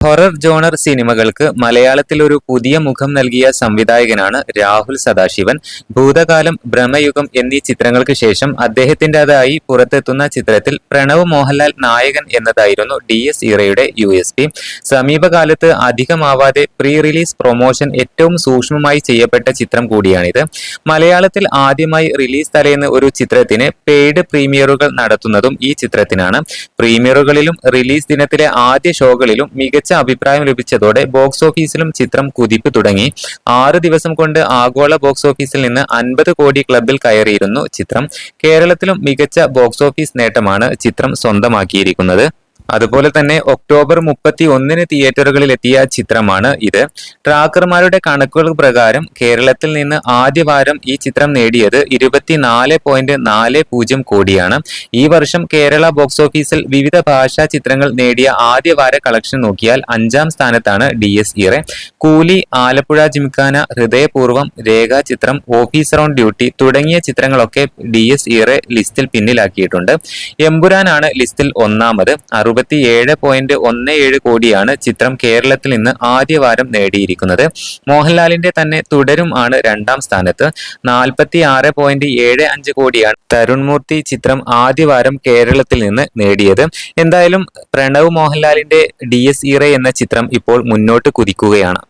Horror genre സിനിമകൾക്ക് മലയാളത്തിൽ ഒരു പുതിയ മുഖം നൽകിയ സംവിധായകനാണ് രാഹുൽ സദാശിവൻ. ഭൂതകാലം ബ്രഹ്മയുഗം എന്നീ ചിത്രങ്ങൾക്ക് ശേഷം അദ്ദേഹത്തിന്റെതായി പുറത്തെത്തുന്ന ചിത്രത്തിൽ പ്രണവ് മോഹൻലാൽ നായകൻ എന്നതായിരുന്നു ഡി എസ് ഇറയുടെ യു എസ് പി. സമീപകാലത്ത് അധികമാവാതെ പ്രീ റിലീസ് പ്രൊമോഷൻ ഏറ്റവും സൂക്ഷ്മമായി ചെയ്യപ്പെട്ട ചിത്രം കൂടിയാണിത്. മലയാളത്തിൽ ആദ്യമായി റിലീസ് തലേന്ന് ഒരു ചിത്രത്തിന് പെയ്ഡ് പ്രീമിയറുകൾ നടത്തുന്നതും ഈ ചിത്രത്തിനാണ്. പ്രീമിയറുകളിലും റിലീസ് ദിനത്തിലെ ആദ്യ ഷോകളിലും മികച്ച അഭിപ്രായം ലഭിച്ചതോടെ ബോക്സ് ഓഫീസിലും ചിത്രം കുതിപ്പ് തുടങ്ങി. ആറ് ദിവസം കൊണ്ട് ആഗോള ബോക്സ് ഓഫീസിൽ നിന്ന് അൻപത് കോടി ക്ലബിൽ കയറിയിരുന്നു ചിത്രം. കേരളത്തിലും മികച്ച ബോക്സ് ഓഫീസ് നേട്ടമാണ് ചിത്രം സ്വന്തമാക്കിയിരിക്കുന്നത്. അതുപോലെ തന്നെ ഒക്ടോബർ മുപ്പത്തി ഒന്നിന് തിയേറ്ററുകളിൽ എത്തിയ ചിത്രമാണ് ഇത്. ട്രാക്കർമാരുടെ കണക്കുകൾ പ്രകാരം കേരളത്തിൽ നിന്ന് ആദ്യ വാരം ഈ ചിത്രം നേടിയത് ഇരുപത്തിനാല് പോയിന്റ് നാല് പൂജ്യം കോടിയാണ്. ഈ വർഷം കേരള ബോക്സ് ഓഫീസിൽ വിവിധ ഭാഷാ ചിത്രങ്ങൾ നേടിയ ആദ്യ വാര കളക്ഷൻ നോക്കിയാൽ അഞ്ചാം സ്ഥാനത്താണ് ഡി എസ് ഇറെ കൂലി ആലപ്പുഴ ജിംഖാന ഹൃദയപൂർവം രേഖാചിത്രം ഓഫീസർ ഓൺ ഡ്യൂട്ടി തുടങ്ങിയ ചിത്രങ്ങളൊക്കെ ഡി എസ് ഇറെ ലിസ്റ്റിൽ പിന്നിലാക്കിയിട്ടുണ്ട്. എമ്പുരാനാണ് ലിസ്റ്റിൽ ഒന്നാമത്. അറുപത്തി ഏഴ് പോയിന്റ് ഒന്ന് ഏഴ് കോടിയാണ് ചിത്രം കേരളത്തിൽ നിന്ന് ആദ്യവാരം നേടിയിരിക്കുന്നത്. മോഹൻലാലിന്റെ തന്നെ തുടരും ആണ് രണ്ടാം സ്ഥാനത്ത്. നാൽപ്പത്തി ആറ് പോയിന്റ് ഏഴ് അഞ്ച് കോടിയാണ് തരുൺമൂർത്തി ചിത്രം ആദ്യവാരം കേരളത്തിൽ നിന്ന് നേടിയത്. എന്തായാലും പ്രണവ് മോഹൻലാലിന്റെ ഡി എസ് ഇറ എന്ന ചിത്രം ഇപ്പോൾ മുന്നോട്ട് കുതിക്കുകയാണ്.